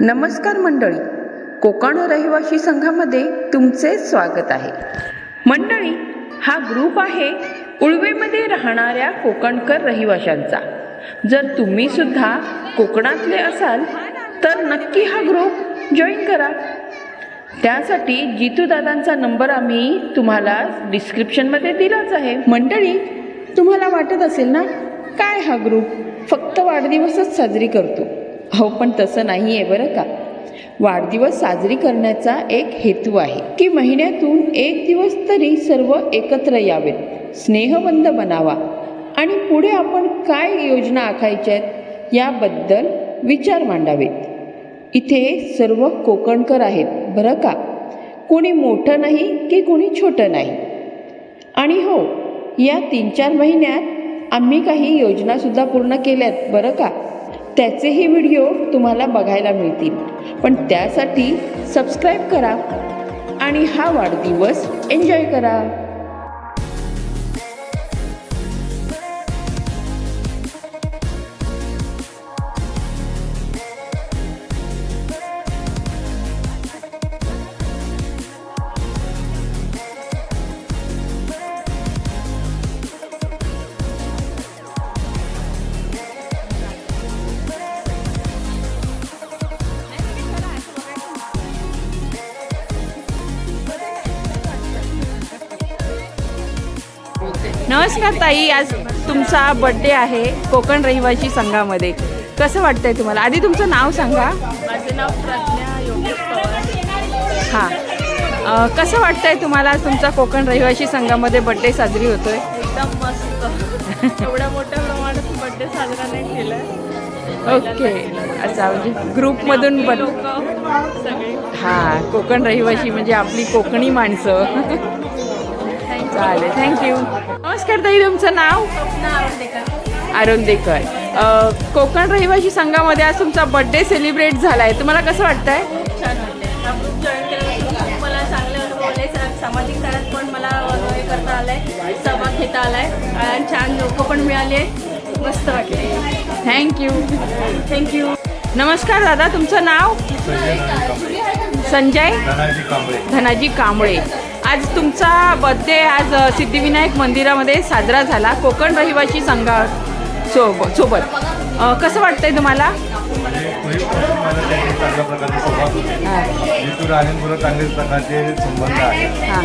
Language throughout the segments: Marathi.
नमस्कार मंडळी. कोकण रहिवासी संघामध्ये तुमचे स्वागत आहे. मंडळी हा ग्रुप आहे उळवेमध्ये राहणाऱ्या कोकणकर रहिवाशांचा. जर तुम्ही सुद्धा कोकणातले असाल तर नक्की हा ग्रुप जॉईन करा. त्यासाठी जितू दादांचा नंबर आम्ही तुम्हाला डिस्क्रिप्शनमध्ये दिलाच आहे. मंडळी तुम्हाला वाटत असेल ना काय हा ग्रुप? फक्त वाढदिवसच साजरी करतो. हो पण तसं नाही आहे बरं का? वाढदिवस साजरी करण्याचा एक हेतू आहे की महिन्यातून एक दिवस तरी सर्व एकत्र यावेत स्नेहबंध बनावा. आणि पुढे आपण काय योजना आखायच्या आहेत याबद्दल विचार मांडावेत. इथे सर्व कोकणकर आहेत बरं का? कोणी मोठं नाही की कोणी छोटं नाही. आणि हो या तीन चार महिन्यात आम्ही काही योजनासुद्धा पूर्ण केल्यात बरं का? त्याचेही व्हिडिओ तुम्हाला बघायला मिळतील. पण त्यासाठी सबस्क्राईब करा आणि हा वाढदिवस एन्जॉय करा. नमस्कार ताई आज तुमचा बड्डे आहे कोकण रहिवासी संघामध्ये. कसं वाटतंय तुम्हाला? आधी तुमचं नाव सांगा. माझे नाव प्रज्ञा योगेश पवार हां. कसं वाटतंय तुम्हाला आज तुमचा कोकण रहिवासी संघामध्ये बड्डे साजरी होतोय? एकदम मस्त. एवढ्या मोठ्या प्रमाणात बड्डे साजरा नाही केलाय. ओके. अच्छा म्हणजे ग्रुपमधून सगळे. हां कोकण रहिवासी म्हणजे आपली कोकणी माणसं. चालेल. थँक्यू नमस्कार ताई तुमचं नाव? आरुंदेकर कोकण रहिवासी संघामध्ये आज तुमचा बड्डे सेलिब्रेट झाला आहे तुम्हाला कसं वाटतंय? छान वाटते हा सा- सामाजिक कार्यात पण मला हे करता आलाय. सहभाग घेता आलाय. आणि छान लोक पण मिळाले. मस्त वाटले थँक्यू थँक्यू नमस्कार दादा तुमचं नाव? संजय? धनाजी कांबळे. धनाजी कांबळे. आज तुमचा बर्थडे आज सिद्धिविनायक मंदिरामध्ये साजरा झाला. कोकण रहिवासी संघा सोब सोबत. अ, कसं वाटतंय तुम्हाला? चांगल्या प्रकारची संबंध आहेत हां.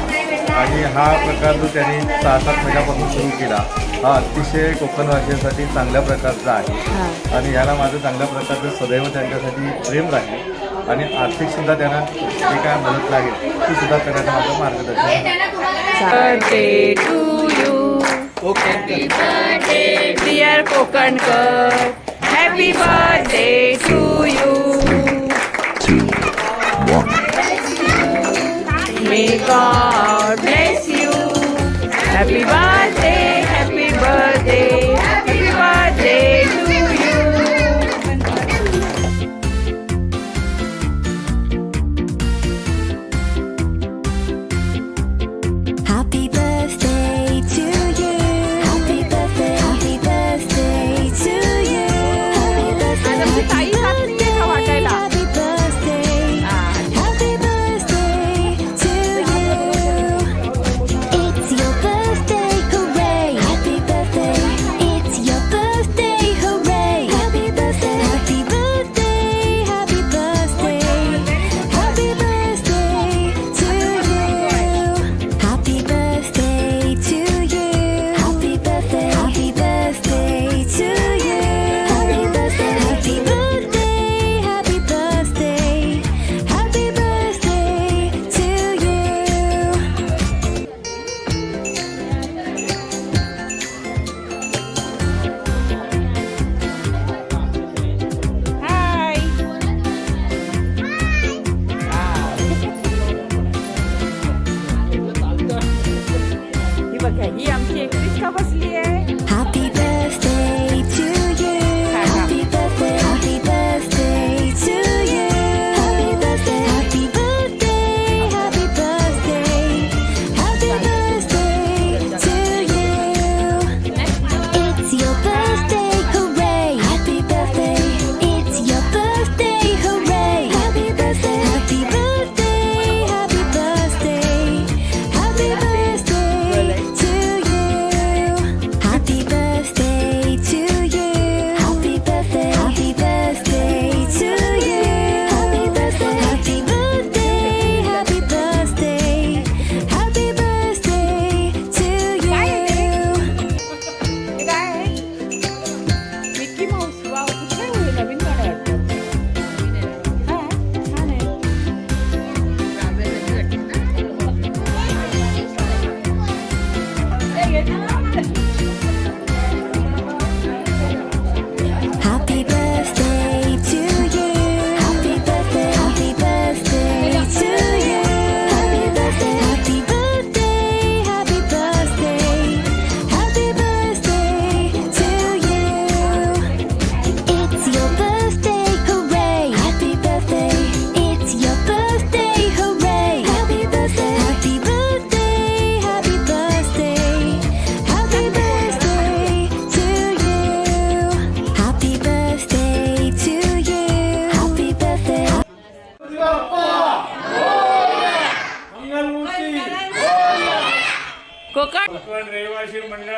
आणि हा. प्रकार जो त्यांनी सहा सात महिन्यापासून सुरू केला हा अतिशय कोकणवासियांसाठी चांगल्या प्रकारचा आहे. आणि ह्याला माझं चांगल्या प्रकारचं सदैव त्यांच्यासाठी प्रेम राहील. आणि आर्थिकसुद्धा त्यांना जे काय मदत लागेल ती सुद्धा करण्याचं माझं मार्गदर्शन आहे. Birthday to you dear Kokankar happy birthday to you may God bless you happy birthday Witam pięknych kawa z Konkan Konkan रहिवासी मंडळाचा